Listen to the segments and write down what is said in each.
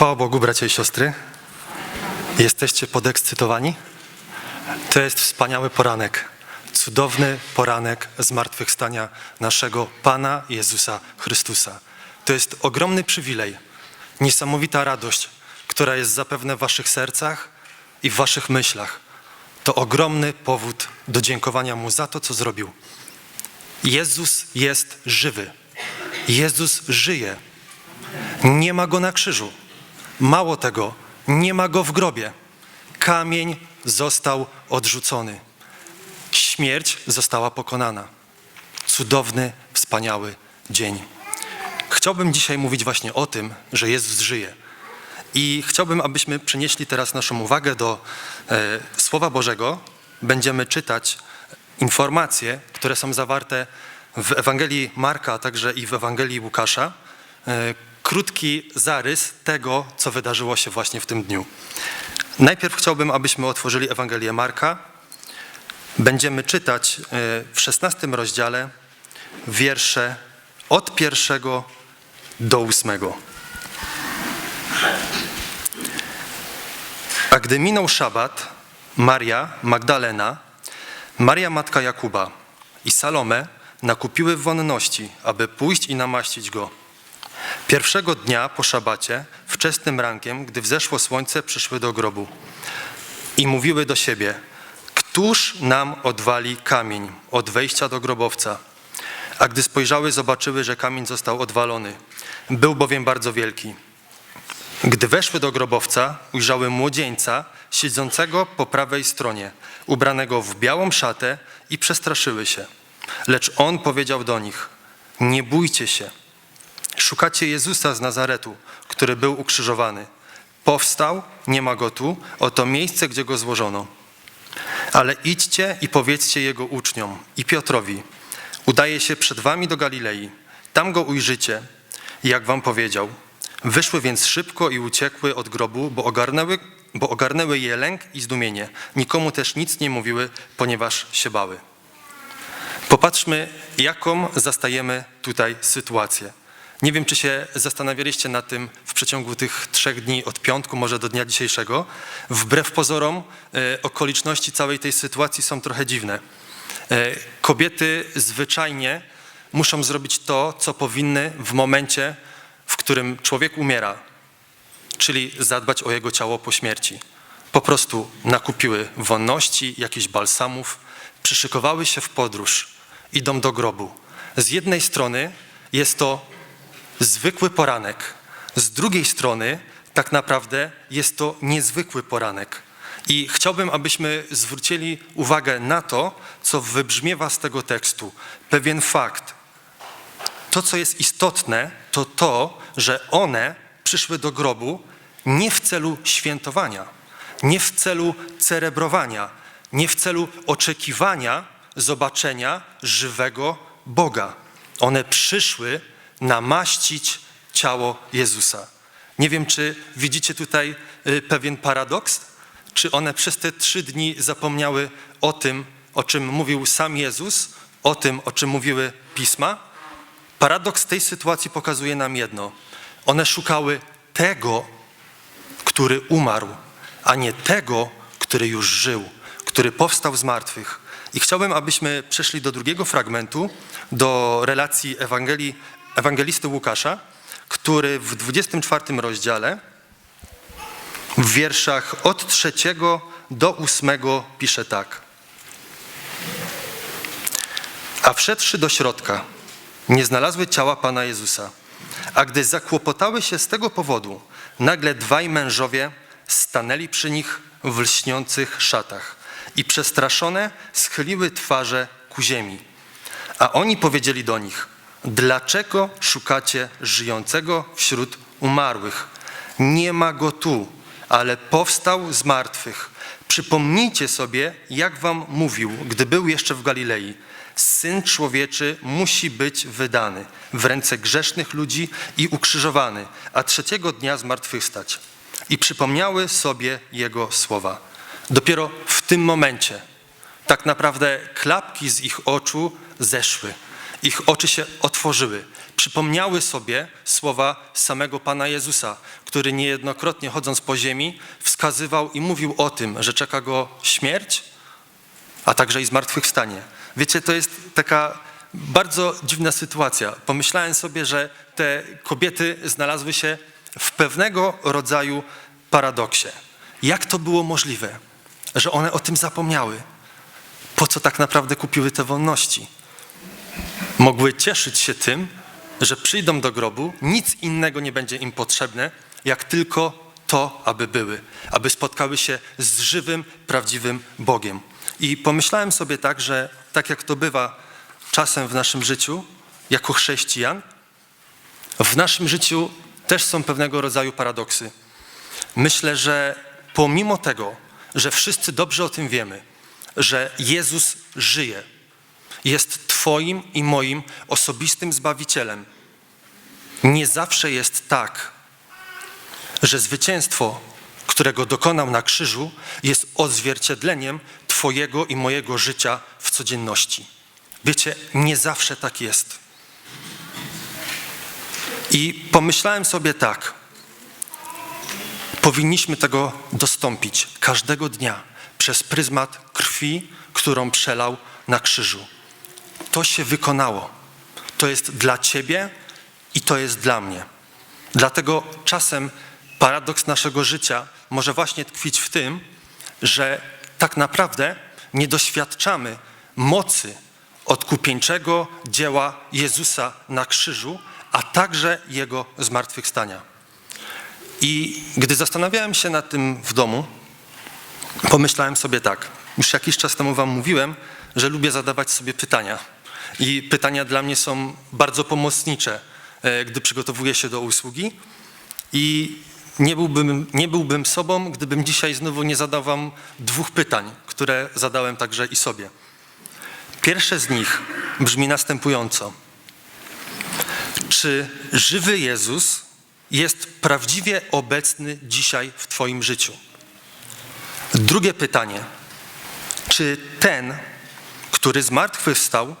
Chwała Bogu, bracia i siostry. Jesteście podekscytowani? To jest wspaniały poranek. Cudowny poranek zmartwychwstania naszego Pana Jezusa Chrystusa. To jest ogromny przywilej, niesamowita radość, która jest zapewne w waszych sercach i w waszych myślach. To ogromny powód do dziękowania Mu za to, co zrobił. Jezus jest żywy. Jezus żyje. Nie ma Go na krzyżu. Mało tego, nie ma Go w grobie. Kamień został odrzucony. Śmierć została pokonana. Cudowny, wspaniały dzień. Chciałbym dzisiaj mówić właśnie o tym, że Jezus żyje. I chciałbym, abyśmy przenieśli teraz naszą uwagę do e, Słowa Bożego. Będziemy czytać informacje, które są zawarte w Ewangelii Marka, a także i w Ewangelii Łukasza. E, krótki zarys tego, co wydarzyło się właśnie w tym dniu. Najpierw chciałbym, abyśmy otworzyli Ewangelię Marka. Będziemy czytać e, w 16 rozdziale wiersze od pierwszego do ósmego. A gdy minął szabat, Maria Magdalena, Maria matka Jakuba i Salome nakupiły wonności, aby pójść i namaścić go. Pierwszego dnia po szabacie, wczesnym rankiem, gdy wzeszło słońce, przyszły do grobu i mówiły do siebie: Któż nam odwali kamień od wejścia do grobowca? A gdy spojrzały, zobaczyły, że kamień został odwalony. Był bowiem bardzo wielki. Gdy weszły do grobowca, ujrzały młodzieńca siedzącego po prawej stronie, ubranego w białą szatę i przestraszyły się. Lecz on powiedział do nich: Nie bójcie się. Szukacie Jezusa z Nazaretu, który był ukrzyżowany. Powstał, nie ma go tu, oto miejsce, gdzie go złożono. Ale idźcie i powiedzcie jego uczniom i Piotrowi: Udaje się przed wami do Galilei. Tam go ujrzycie, jak wam powiedział. Wyszły więc szybko i uciekły od grobu, bo ogarnęły, bo ogarnęły je lęk i zdumienie. Nikomu też nic nie mówiły, ponieważ się bały. Popatrzmy, jaką zastajemy tutaj sytuację. Nie wiem, czy się zastanawialiście nad tym w przeciągu tych trzech dni od piątku, może do dnia dzisiejszego. Wbrew pozorom, e, okoliczności całej tej sytuacji są trochę dziwne. E, kobiety zwyczajnie muszą zrobić to, co powinny w momencie, w którym człowiek umiera, czyli zadbać o jego ciało po śmierci. Po prostu nakupiły wonności, jakichś balsamów, przyszykowały się w podróż, idą do grobu. Z jednej strony jest to zwykły poranek, z drugiej strony tak naprawdę jest to niezwykły poranek. I chciałbym, abyśmy zwrócili uwagę na to, co wybrzmiewa z tego tekstu. Pewien fakt. To, co jest istotne, to to, że one przyszły do grobu nie w celu świętowania, nie w celu celebrowania, nie w celu oczekiwania zobaczenia żywego Boga. One przyszły namaścić ciało Jezusa. Nie wiem, czy widzicie tutaj y, pewien paradoks? Czy one przez te trzy dni zapomniały o tym, o czym mówił sam Jezus, o tym, o czym mówiły pisma? Paradoks tej sytuacji pokazuje nam jedno. One szukały tego, który umarł, a nie tego, który już żył, który powstał z martwych. I chciałbym, abyśmy przeszli do drugiego fragmentu, do relacji Ewangelii, ewangelisty Łukasza, który w 24 rozdziale, w wierszach od trzeciego do ósmego pisze tak. A wszedłszy do środka, nie znalazły ciała Pana Jezusa. A gdy zakłopotały się z tego powodu, nagle dwaj mężowie stanęli przy nich w lśniących szatach i przestraszone schyliły twarze ku ziemi. A oni powiedzieli do nich, dlaczego szukacie żyjącego wśród umarłych? Nie ma go tu, ale powstał z martwych. Przypomnijcie sobie, jak wam mówił, gdy był jeszcze w Galilei. Syn człowieczy musi być wydany w ręce grzesznych ludzi i ukrzyżowany, a trzeciego dnia zmartwychwstać. I przypomniały sobie jego słowa. Dopiero w tym momencie tak naprawdę klapki z ich oczu zeszły. Ich oczy się otworzyły przypomniały sobie słowa samego Pana Jezusa, który niejednokrotnie chodząc po ziemi wskazywał i mówił o tym, że czeka go śmierć, a także i zmartwychwstanie. Wiecie, to jest taka bardzo dziwna sytuacja. Pomyślałem sobie, że te kobiety znalazły się w pewnego rodzaju paradoksie. Jak to było możliwe, że one o tym zapomniały? Po co tak naprawdę kupiły te wolności? Mogły cieszyć się tym, że przyjdą do grobu, nic innego nie będzie im potrzebne, jak tylko to, aby były, aby spotkały się z żywym, prawdziwym Bogiem. I pomyślałem sobie tak, że tak jak to bywa czasem w naszym życiu, jako chrześcijan, w naszym życiu też są pewnego rodzaju paradoksy. Myślę, że pomimo tego, że wszyscy dobrze o tym wiemy, że Jezus żyje, jest Twoim i moim osobistym zbawicielem, nie zawsze jest tak, że zwycięstwo, którego dokonał na krzyżu, jest odzwierciedleniem Twojego i mojego życia w codzienności. Wiecie, nie zawsze tak jest. I pomyślałem sobie tak. Powinniśmy tego dostąpić każdego dnia przez pryzmat krwi, którą przelał na krzyżu. To się wykonało. To jest dla Ciebie i to jest dla mnie. Dlatego czasem paradoks naszego życia może właśnie tkwić w tym, że tak naprawdę nie doświadczamy mocy odkupieńczego dzieła Jezusa na krzyżu, a także Jego zmartwychwstania. I gdy zastanawiałem się nad tym w domu, pomyślałem sobie tak. Już jakiś czas temu Wam mówiłem, że lubię zadawać sobie pytania. I pytania dla mnie są bardzo pomocnicze, e, gdy przygotowuję się do usługi. I nie byłbym, nie byłbym sobą, gdybym dzisiaj znowu nie zadał Wam dwóch pytań, które zadałem także i sobie. Pierwsze z nich brzmi następująco. Czy żywy Jezus jest prawdziwie obecny dzisiaj w Twoim życiu? Drugie pytanie. Czy ten, który zmartwychwstał,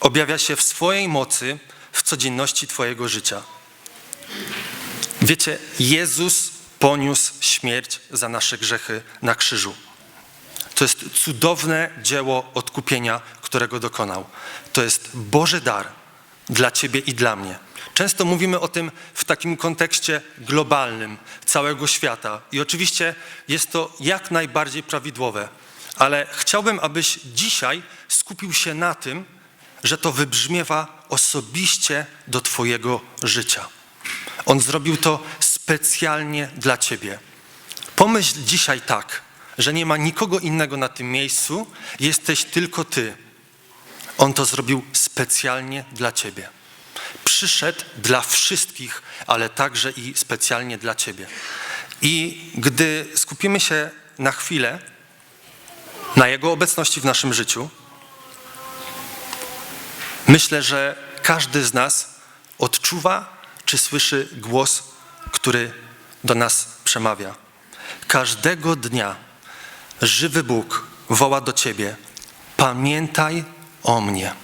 objawia się w swojej mocy w codzienności Twojego życia? Wiecie, Jezus poniósł śmierć za nasze grzechy na krzyżu. To jest cudowne dzieło odkupienia, którego dokonał. To jest Boży dar dla Ciebie i dla mnie. Często mówimy o tym w takim kontekście globalnym, całego świata. I oczywiście jest to jak najbardziej prawidłowe, ale chciałbym, abyś dzisiaj skupił się na tym, że to wybrzmiewa osobiście do Twojego życia. On zrobił to specjalnie dla Ciebie. Pomyśl dzisiaj tak, że nie ma nikogo innego na tym miejscu, jesteś tylko Ty. On to zrobił specjalnie dla Ciebie. Przyszedł dla wszystkich, ale także i specjalnie dla Ciebie. I gdy skupimy się na chwilę na Jego obecności w naszym życiu, myślę, że każdy z nas odczuwa czy słyszy głos, który do nas przemawia. Każdego dnia żywy Bóg woła do Ciebie: Pamiętaj o mnie.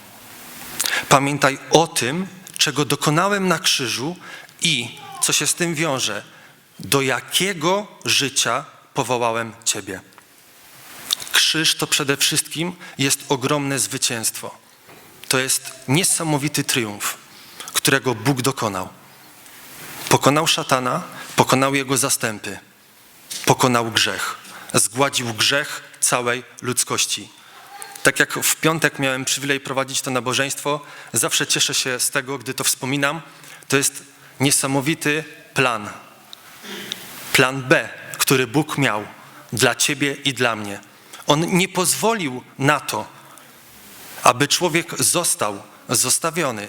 Pamiętaj o tym, czego dokonałem na krzyżu i co się z tym wiąże, do jakiego życia powołałem Ciebie. Krzyż to przede wszystkim jest ogromne zwycięstwo. To jest niesamowity triumf, którego Bóg dokonał. Pokonał szatana, pokonał jego zastępy, pokonał grzech, zgładził grzech całej ludzkości. Tak jak w piątek miałem przywilej prowadzić to nabożeństwo, zawsze cieszę się z tego, gdy to wspominam. To jest niesamowity plan. Plan B, który Bóg miał dla ciebie i dla mnie. On nie pozwolił na to, aby człowiek został zostawiony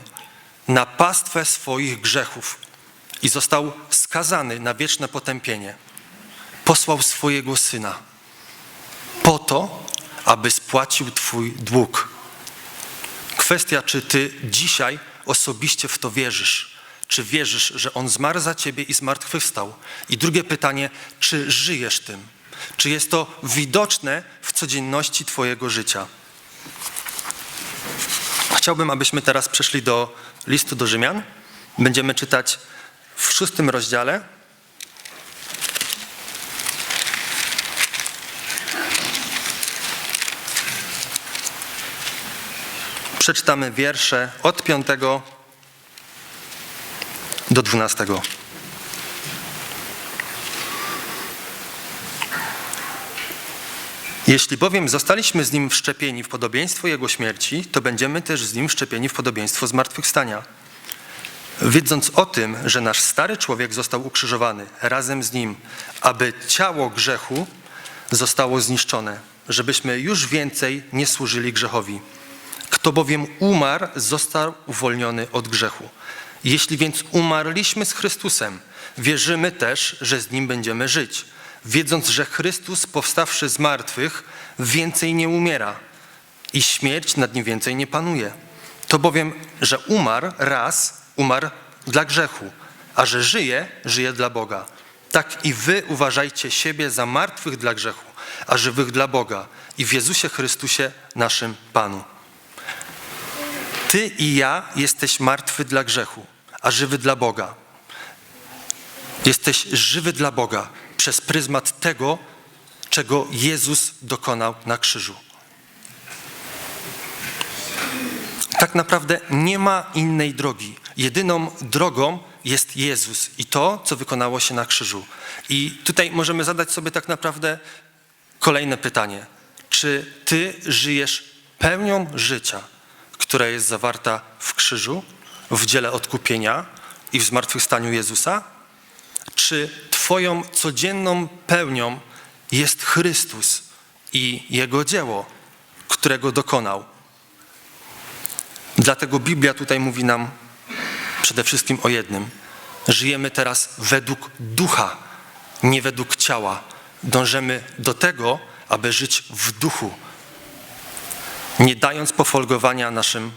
na pastwę swoich grzechów i został skazany na wieczne potępienie. Posłał swojego syna po to, aby spłacił Twój dług. Kwestia, czy Ty dzisiaj osobiście w to wierzysz. Czy wierzysz, że On zmarł za Ciebie i zmartwychwstał? I drugie pytanie, czy żyjesz tym? Czy jest to widoczne w codzienności Twojego życia? Chciałbym, abyśmy teraz przeszli do listu do Rzymian. Będziemy czytać w szóstym rozdziale. Przeczytamy wiersze od piątego do dwunastego. Jeśli bowiem zostaliśmy z Nim wszczepieni w podobieństwo Jego śmierci, to będziemy też z Nim wszczepieni w podobieństwo zmartwychwstania. Wiedząc o tym, że nasz stary człowiek został ukrzyżowany razem z Nim, aby ciało grzechu zostało zniszczone, żebyśmy już więcej nie służyli grzechowi. Kto bowiem umarł, został uwolniony od grzechu. Jeśli więc umarliśmy z Chrystusem, wierzymy też, że z Nim będziemy żyć, wiedząc, że Chrystus, powstawszy z martwych, więcej nie umiera i śmierć nad Nim więcej nie panuje. To bowiem, że umarł raz, umarł dla grzechu, a że żyje, żyje dla Boga. Tak i wy uważajcie siebie za martwych dla grzechu, a żywych dla Boga i w Jezusie Chrystusie, naszym Panu. Ty i ja jesteś martwy dla grzechu, a żywy dla Boga. Jesteś żywy dla Boga przez pryzmat tego, czego Jezus dokonał na krzyżu. Tak naprawdę nie ma innej drogi. Jedyną drogą jest Jezus i to, co wykonało się na krzyżu. I tutaj możemy zadać sobie tak naprawdę kolejne pytanie. Czy ty żyjesz pełnią życia, która jest zawarta w krzyżu, w dziele odkupienia i w zmartwychwstaniu Jezusa? Czy Twoją codzienną pełnią jest Chrystus i Jego dzieło, którego dokonał? Dlatego Biblia tutaj mówi nam przede wszystkim o jednym. Żyjemy teraz według ducha, nie według ciała. Dążymy do tego, aby żyć w duchu, nie dając pofolgowania naszym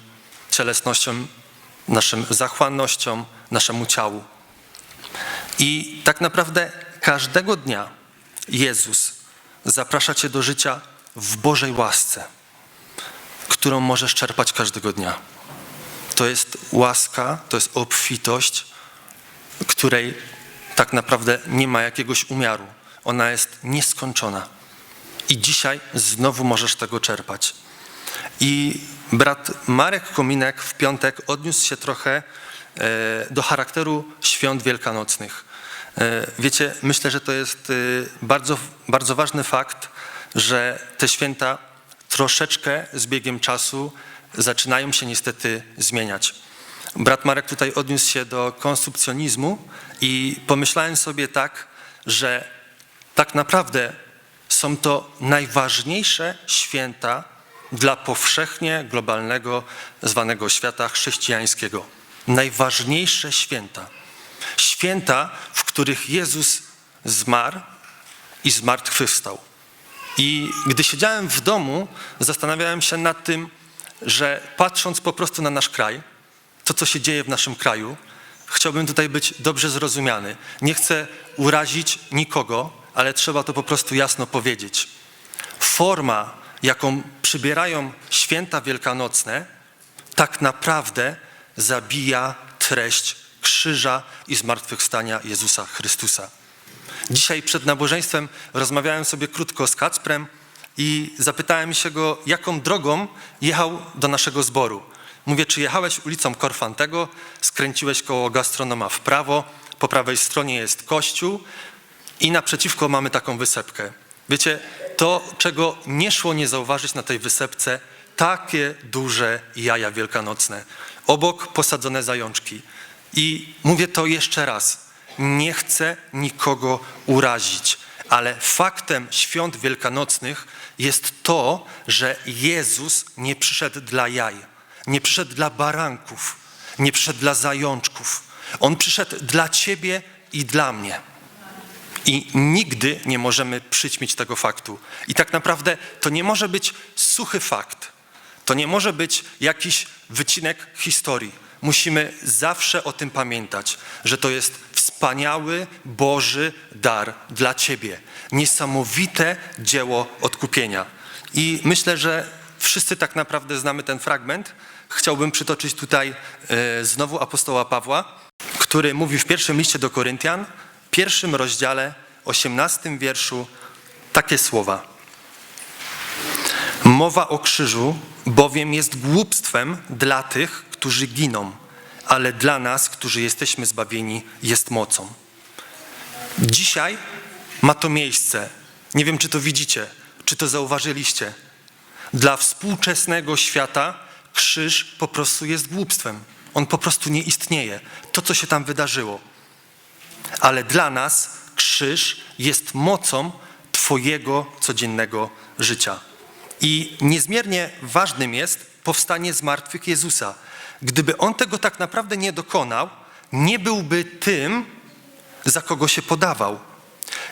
cielesnościom, naszym zachłannościom, naszemu ciału. I tak naprawdę każdego dnia Jezus zaprasza Cię do życia w Bożej łasce, którą możesz czerpać każdego dnia. To jest łaska, to jest obfitość, której tak naprawdę nie ma jakiegoś umiaru. Ona jest nieskończona. I dzisiaj znowu możesz tego czerpać. I brat Marek Kominek w piątek odniósł się trochę do charakteru świąt wielkanocnych. E, Wiecie, myślę, że to jest e, bardzo, bardzo ważny fakt, że te święta troszeczkę z biegiem czasu zaczynają się niestety zmieniać. Brat Marek tutaj odniósł się do konsumpcjonizmu i pomyślałem sobie tak, że tak naprawdę są to najważniejsze święta dla powszechnie globalnego zwanego świata chrześcijańskiego. Najważniejsze święta. Święta, w których Jezus zmarł i zmartwychwstał. I gdy siedziałem w domu, zastanawiałem się nad tym, że patrząc po prostu na nasz kraj, to co się dzieje w naszym kraju, chciałbym tutaj być dobrze zrozumiany. Nie chcę urazić nikogo, ale trzeba to po prostu jasno powiedzieć. Forma, jaką przybierają święta wielkanocne, tak naprawdę zabija treść krzyża i zmartwychwstania Jezusa Chrystusa. Dzisiaj przed nabożeństwem rozmawiałem sobie krótko z Kacprem i zapytałem się go, jaką drogą jechał do naszego zboru. Mówię, czy jechałeś ulicą Korfantego, skręciłeś koło gastronoma w prawo, po prawej stronie jest kościół i naprzeciwko mamy taką wysepkę. Wiecie, to, czego nie szło nie zauważyć na tej wysepce, takie duże jaja wielkanocne. Obok posadzone zajączki. I mówię to jeszcze raz. Nie chcę nikogo urazić, ale faktem świąt wielkanocnych jest to, że Jezus nie przyszedł dla jaj, nie przyszedł dla baranków, nie przyszedł dla zajączków. On przyszedł dla ciebie i dla mnie. I nigdy nie możemy przyćmić tego faktu. I tak naprawdę to nie może być suchy fakt. To nie może być jakiś wycinek historii. Musimy zawsze o tym pamiętać, że to jest wspaniały Boży dar dla Ciebie. Niesamowite dzieło odkupienia. I myślę, że wszyscy tak naprawdę znamy ten fragment, chciałbym przytoczyć tutaj e, znowu apostoła Pawła, który mówi w pierwszym liście do Koryntian, pierwszym rozdziale, osiemnastym wierszu, takie słowa. Mowa o krzyżu bowiem jest głupstwem dla tych, którzy giną, ale dla nas, którzy jesteśmy zbawieni, jest mocą. Dzisiaj ma to miejsce. Nie wiem, czy to widzicie, czy to zauważyliście. Dla współczesnego świata krzyż po prostu jest głupstwem. On po prostu nie istnieje. To, co się tam wydarzyło. Ale dla nas krzyż jest mocą Twojego codziennego życia. I niezmiernie ważnym jest powstanie z martwych Jezusa. Gdyby On tego tak naprawdę nie dokonał, nie byłby tym, za kogo się podawał.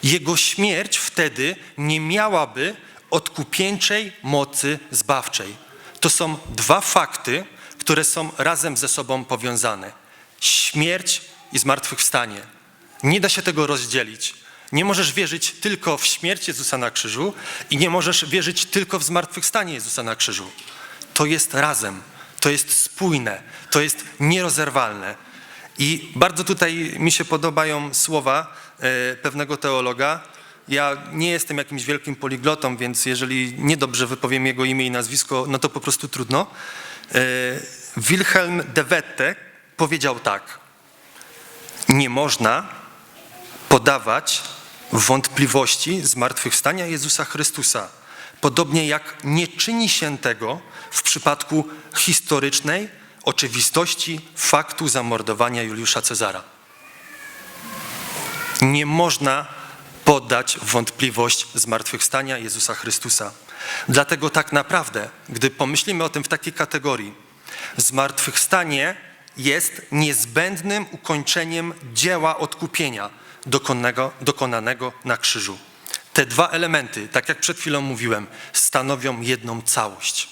Jego śmierć wtedy nie miałaby odkupieńczej mocy zbawczej. To są dwa fakty, które są razem ze sobą powiązane. Śmierć i zmartwychwstanie. Nie da się tego rozdzielić. Nie możesz wierzyć tylko w śmierć Jezusa na krzyżu i nie możesz wierzyć tylko w zmartwychwstanie Jezusa na krzyżu. To jest razem, to jest spójne, to jest nierozerwalne. I bardzo tutaj mi się podobają słowa e, pewnego teologa. Ja nie jestem jakimś wielkim poliglotą, więc jeżeli niedobrze wypowiem jego imię i nazwisko, no to po prostu trudno. E, Wilhelm de Wette powiedział tak. Nie można podawać wątpliwości zmartwychwstania Jezusa Chrystusa. Podobnie jak nie czyni się tego w przypadku historycznej oczywistości faktu zamordowania Juliusza Cezara. Nie można poddać wątpliwość zmartwychwstania Jezusa Chrystusa. Dlatego tak naprawdę, gdy pomyślimy o tym w takiej kategorii, zmartwychwstanie jest niezbędnym ukończeniem dzieła odkupienia dokonanego, dokonanego na krzyżu. Te dwa elementy, tak jak przed chwilą mówiłem, stanowią jedną całość.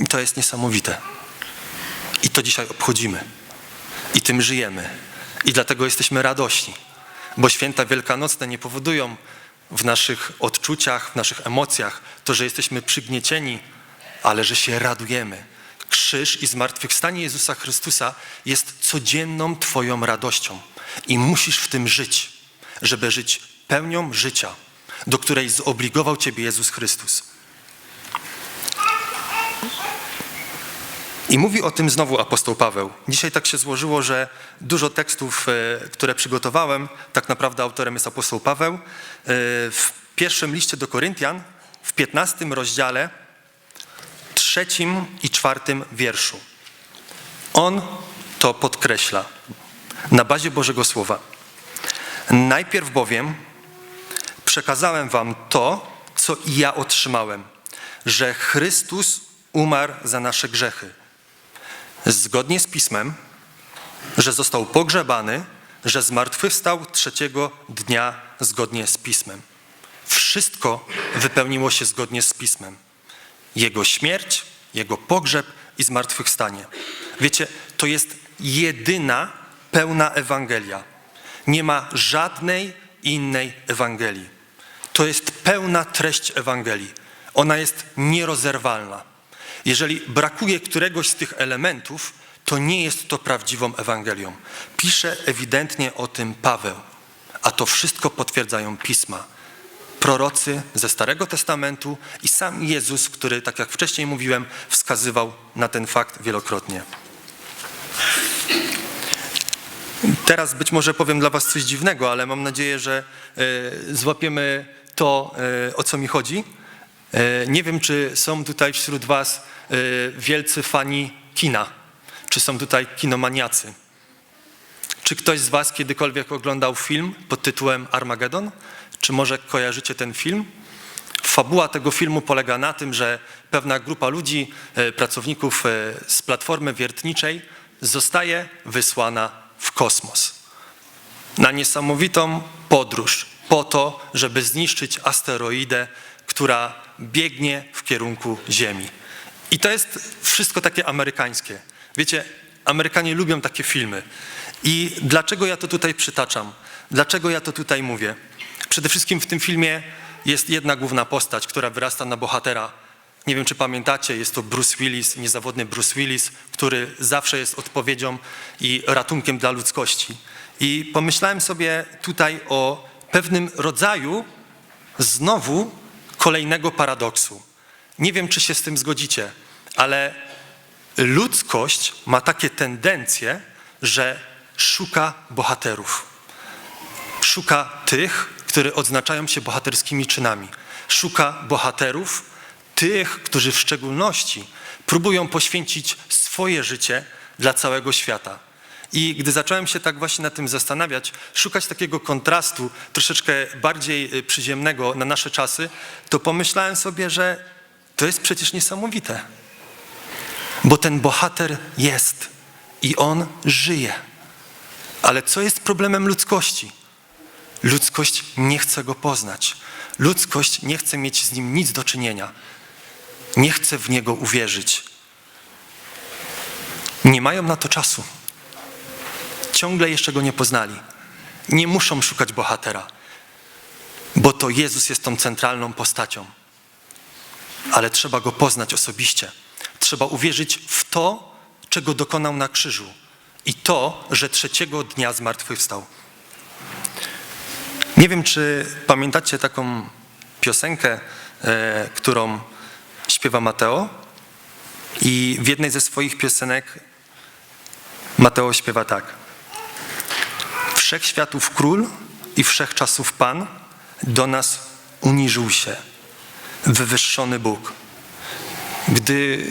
I to jest niesamowite. I to dzisiaj obchodzimy. I tym żyjemy. I dlatego jesteśmy radośni. Bo święta wielkanocne nie powodują w naszych odczuciach, w naszych emocjach to, że jesteśmy przygniecieni, ale że się radujemy. Krzyż i zmartwychwstanie Jezusa Chrystusa jest codzienną Twoją radością. I musisz w tym żyć, żeby żyć pełnią życia, do której zobligował Ciebie Jezus Chrystus. I mówi o tym znowu apostoł Paweł. Dzisiaj tak się złożyło, że dużo tekstów, e, które przygotowałem, tak naprawdę autorem jest apostoł Paweł. E, W pierwszym liście do Koryntian, w 15 rozdziale, trzecim i czwartym wierszu. On to podkreśla na bazie Bożego Słowa. Najpierw bowiem przekazałem wam to, co i ja otrzymałem, że Chrystus umarł za nasze grzechy. Zgodnie z Pismem, że został pogrzebany, że zmartwychwstał trzeciego dnia zgodnie z Pismem. Wszystko wypełniło się zgodnie z Pismem. Jego śmierć, jego pogrzeb i zmartwychwstanie. Wiecie, to jest jedyna pełna Ewangelia. Nie ma żadnej innej Ewangelii. To jest pełna treść Ewangelii. Ona jest nierozerwalna. Jeżeli brakuje któregoś z tych elementów, to nie jest to prawdziwą Ewangelią. Pisze ewidentnie o tym Paweł, a to wszystko potwierdzają pisma. Prorocy ze Starego Testamentu i sam Jezus, który, tak jak wcześniej mówiłem, wskazywał na ten fakt wielokrotnie. Teraz być może powiem dla Was coś dziwnego, ale mam nadzieję, że e, złapiemy to, e, o co mi chodzi. E, nie wiem, czy są tutaj wśród Was wielcy fani kina, czy są tutaj kinomaniacy. Czy ktoś z Was kiedykolwiek oglądał film pod tytułem Armageddon? Czy może kojarzycie ten film? Fabuła tego filmu polega na tym, że pewna grupa ludzi, pracowników z platformy wiertniczej zostaje wysłana w kosmos. Na niesamowitą podróż po to, żeby zniszczyć asteroidę, która biegnie w kierunku Ziemi. I to jest wszystko takie amerykańskie. Wiecie, Amerykanie lubią takie filmy. I dlaczego ja to tutaj przytaczam? Dlaczego ja to tutaj mówię? Przede wszystkim w tym filmie jest jedna główna postać, która wyrasta na bohatera, Nie wiem, czy pamiętacie, jest to Bruce Willis, niezawodny Bruce Willis, który zawsze jest odpowiedzią i ratunkiem dla ludzkości. I pomyślałem sobie tutaj o pewnym rodzaju znowu kolejnego paradoksu. Nie wiem, czy się z tym zgodzicie, ale ludzkość ma takie tendencje, że szuka bohaterów. Szuka tych, które odznaczają się bohaterskimi czynami. Szuka bohaterów, tych, którzy w szczególności próbują poświęcić swoje życie dla całego świata. I gdy zacząłem się tak właśnie nad tym zastanawiać, szukać takiego kontrastu troszeczkę bardziej y, przyziemnego na nasze czasy, to pomyślałem sobie, że to jest przecież niesamowite. Bo ten bohater jest i on żyje. Ale co jest problemem ludzkości? Ludzkość nie chce go poznać. Ludzkość nie chce mieć z nim nic do czynienia. Nie chce w niego uwierzyć. Nie mają na to czasu. Ciągle jeszcze go nie poznali. Nie muszą szukać bohatera, bo to Jezus jest tą centralną postacią. Ale trzeba go poznać osobiście. Trzeba uwierzyć w to, czego dokonał na krzyżu i to, że trzeciego dnia zmartwychwstał. Nie wiem, czy pamiętacie taką piosenkę, e, którą śpiewa Mateo. I w jednej ze swoich piosenek Mateo śpiewa tak. Wszechświatów król i wszechczasów Pan do nas uniżył się, wywyższony Bóg. Gdy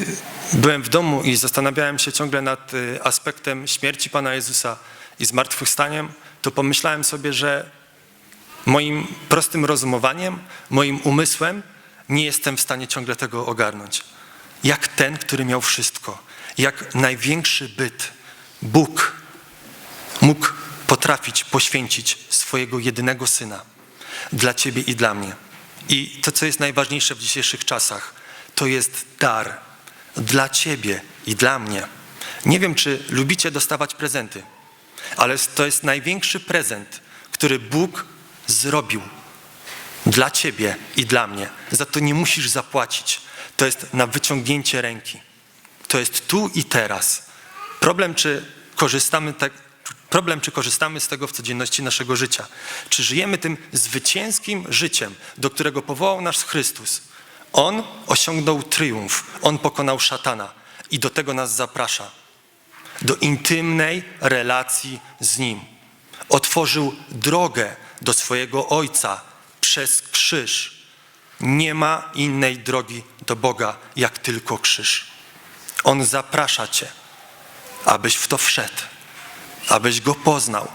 byłem w domu i zastanawiałem się ciągle nad y, aspektem śmierci Pana Jezusa i zmartwychwstaniem, to pomyślałem sobie, że moim prostym rozumowaniem, moim umysłem nie jestem w stanie ciągle tego ogarnąć. Jak ten, który miał wszystko, jak największy byt, Bóg, mógł potrafić poświęcić swojego jedynego syna dla Ciebie i dla mnie. I to, co jest najważniejsze w dzisiejszych czasach, to jest dar dla Ciebie i dla mnie. Nie wiem, czy lubicie dostawać prezenty, ale to jest największy prezent, który Bóg zrobił dla Ciebie i dla mnie. Za to nie musisz zapłacić. To jest na wyciągnięcie ręki. To jest tu i teraz. Problem, czy korzystamy, tak, problem, czy korzystamy z tego w codzienności naszego życia. Czy żyjemy tym zwycięskim życiem, do którego powołał nas Chrystus. On osiągnął triumf. On pokonał szatana i do tego nas zaprasza. Do intymnej relacji z Nim. Otworzył drogę do swojego Ojca przez krzyż. Nie ma innej drogi do Boga, jak tylko krzyż. On zaprasza Cię, abyś w to wszedł, abyś Go poznał,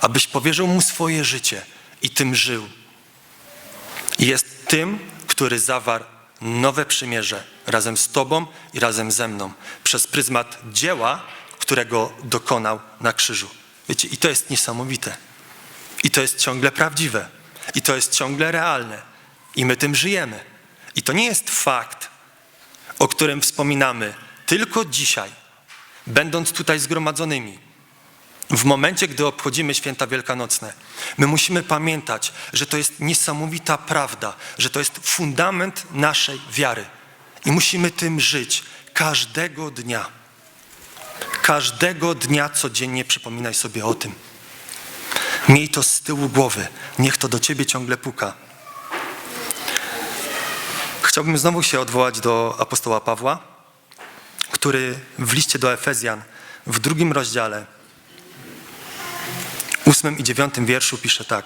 abyś powierzył Mu swoje życie i tym żył. Jest tym, który zawarł nowe przymierze razem z Tobą i razem ze mną przez pryzmat dzieła, którego dokonał na krzyżu. Wiecie, i to jest niesamowite. I to jest ciągle prawdziwe. I to jest ciągle realne. I my tym żyjemy. I to nie jest fakt, o którym wspominamy tylko dzisiaj, będąc tutaj zgromadzonymi. W momencie, gdy obchodzimy święta wielkanocne, my musimy pamiętać, że to jest niesamowita prawda, że to jest fundament naszej wiary. I musimy tym żyć każdego dnia. Każdego dnia codziennie przypominaj sobie o tym. Miej to z tyłu głowy. Niech to do ciebie ciągle puka. Chciałbym znowu się odwołać do apostoła Pawła, który w liście do Efezjan w drugim rozdziale, ósmym i dziewiątym wierszu pisze tak.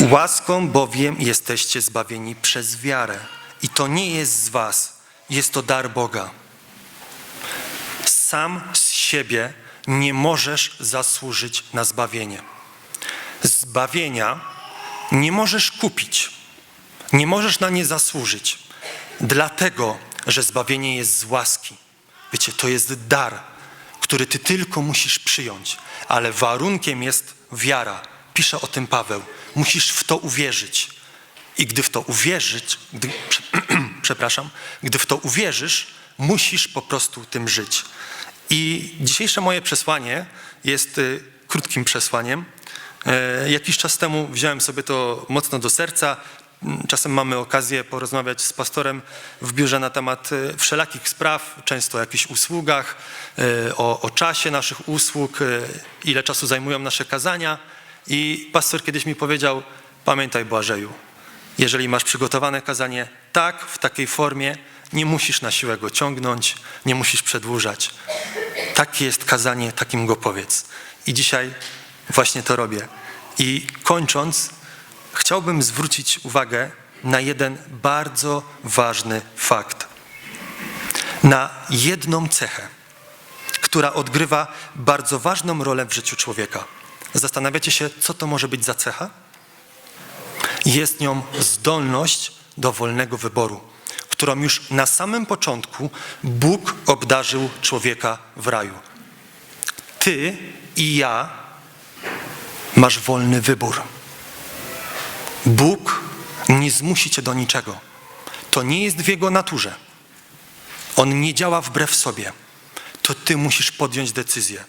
Łaską bowiem jesteście zbawieni przez wiarę. I to nie jest z was, jest to dar Boga. Sam z siebie nie możesz zasłużyć na zbawienie. Zbawienia nie możesz kupić, nie możesz na nie zasłużyć, dlatego że zbawienie jest z łaski. Wiecie, to jest dar, który ty tylko musisz przyjąć, ale warunkiem jest wiara. Pisze o tym Paweł. Musisz w to uwierzyć. I gdy w to uwierzyć, gdy, przepraszam, gdy w to uwierzysz, musisz po prostu tym żyć. I dzisiejsze moje przesłanie jest y, krótkim przesłaniem. E, Jakiś czas temu wziąłem sobie to mocno do serca. mm, czasem mamy okazję porozmawiać z pastorem w biurze na temat y, wszelakich spraw, często o jakichś usługach, y, o, o czasie naszych usług, ile czasu zajmują nasze kazania. I pastor kiedyś mi powiedział: Pamiętaj, Błażeju, jeżeli masz przygotowane kazanie tak, w takiej formie, nie musisz na siłę go ciągnąć, nie musisz przedłużać. Takie jest kazanie, takim go powiedz. I dzisiaj właśnie to robię. I kończąc, chciałbym zwrócić uwagę na jeden bardzo ważny fakt. Na jedną cechę, która odgrywa bardzo ważną rolę w życiu człowieka. Zastanawiacie się, co to może być za cecha? Jest nią zdolność do wolnego wyboru, którą już na samym początku Bóg obdarzył człowieka w raju. Ty i ja masz wolny wybór. Bóg nie zmusi cię do niczego. To nie jest w jego naturze. On nie działa wbrew sobie. To ty musisz podjąć decyzję.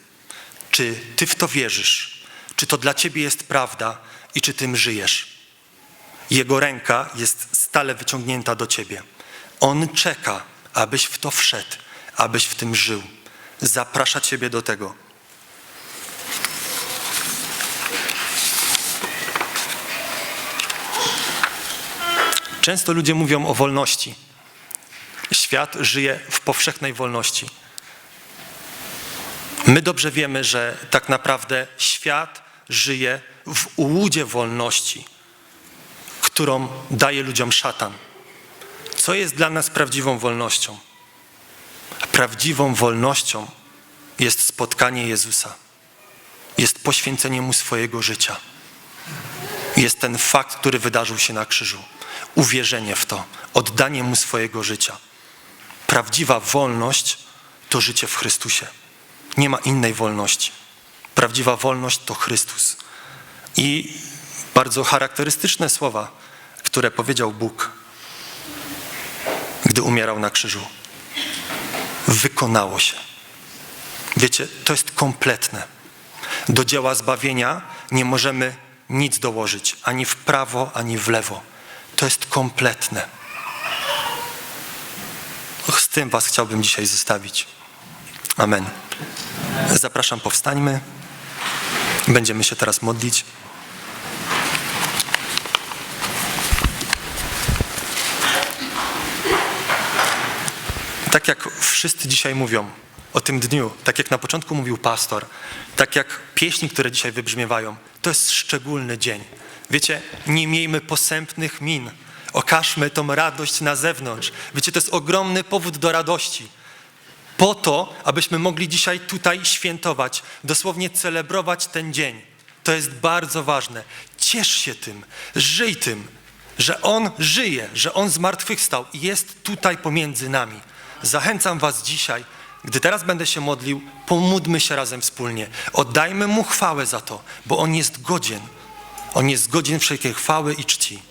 Czy ty w to wierzysz? Czy to dla ciebie jest prawda i czy tym żyjesz? Jego ręka jest stale wyciągnięta do ciebie. On czeka, abyś w to wszedł, abyś w tym żył. Zaprasza ciebie do tego. Często ludzie mówią o wolności. Świat żyje w powszechnej wolności. My dobrze wiemy, że tak naprawdę świat żyje w ułudzie wolności, którą daje ludziom szatan. Co jest dla nas prawdziwą wolnością? Prawdziwą wolnością jest spotkanie Jezusa, jest poświęcenie Mu swojego życia, jest ten fakt, który wydarzył się na krzyżu uwierzenie w to, oddanie Mu swojego życia. Prawdziwa wolność to życie w Chrystusie. Nie ma innej wolności. Prawdziwa wolność to Chrystus. I bardzo charakterystyczne słowa, które powiedział Bóg, gdy umierał na krzyżu. Wykonało się. Wiecie, to jest kompletne. Do dzieła zbawienia nie możemy nic dołożyć, ani w prawo, ani w lewo to jest kompletne. Z tym Was chciałbym dzisiaj zostawić. Amen. Zapraszam, powstańmy. Będziemy się teraz modlić. Tak jak wszyscy dzisiaj mówią o tym dniu, tak jak na początku mówił pastor, tak jak pieśni, które dzisiaj wybrzmiewają, to jest szczególny dzień. Wiecie, nie miejmy posępnych min. Okażmy tą radość na zewnątrz. Wiecie, to jest ogromny powód do radości. Po to, abyśmy mogli dzisiaj tutaj świętować, dosłownie celebrować ten dzień. To jest bardzo ważne. Ciesz się tym, żyj tym, że On żyje, że On zmartwychwstał i jest tutaj pomiędzy nami. Zachęcam Was dzisiaj, gdy teraz będę się modlił, pomódlmy się razem wspólnie. Oddajmy Mu chwałę za to, bo On jest godzien. On jest godzien wszelkiej chwały i czci.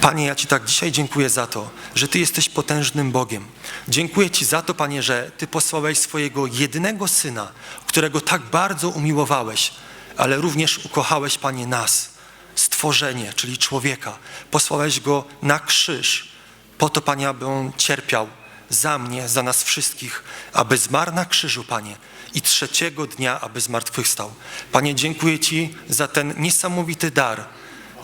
Panie, ja Ci tak dzisiaj dziękuję za to, że Ty jesteś potężnym Bogiem. Dziękuję Ci za to, Panie, że Ty posłałeś swojego jedynego Syna, którego tak bardzo umiłowałeś, ale również ukochałeś, Panie, nas, stworzenie, czyli człowieka. Posłałeś Go na krzyż, po to, Panie, aby On cierpiał za mnie, za nas wszystkich, aby zmarł na krzyżu, Panie, i trzeciego dnia, aby zmartwychwstał. Panie, dziękuję Ci za ten niesamowity dar,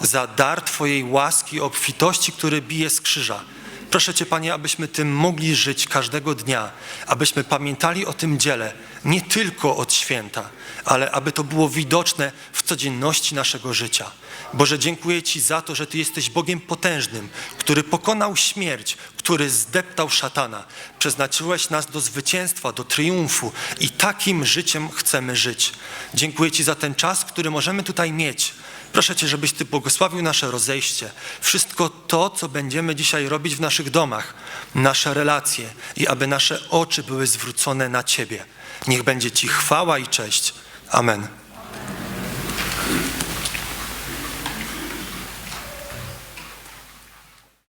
za dar Twojej łaski, obfitości, który bije z krzyża. Proszę Cię, Panie, abyśmy tym mogli żyć każdego dnia, abyśmy pamiętali o tym dziele nie tylko od święta, ale aby to było widoczne w codzienności naszego życia. Boże, dziękuję Ci za to, że Ty jesteś Bogiem potężnym, który pokonał śmierć, który zdeptał szatana. Przeznaczyłeś nas do zwycięstwa, do triumfu i takim życiem chcemy żyć. Dziękuję Ci za ten czas, który możemy tutaj mieć. Proszę Cię, żebyś Ty błogosławił nasze rozejście, wszystko to, co będziemy dzisiaj robić w naszych domach, nasze relacje i aby nasze oczy były zwrócone na Ciebie. Niech będzie Ci chwała i cześć. Amen.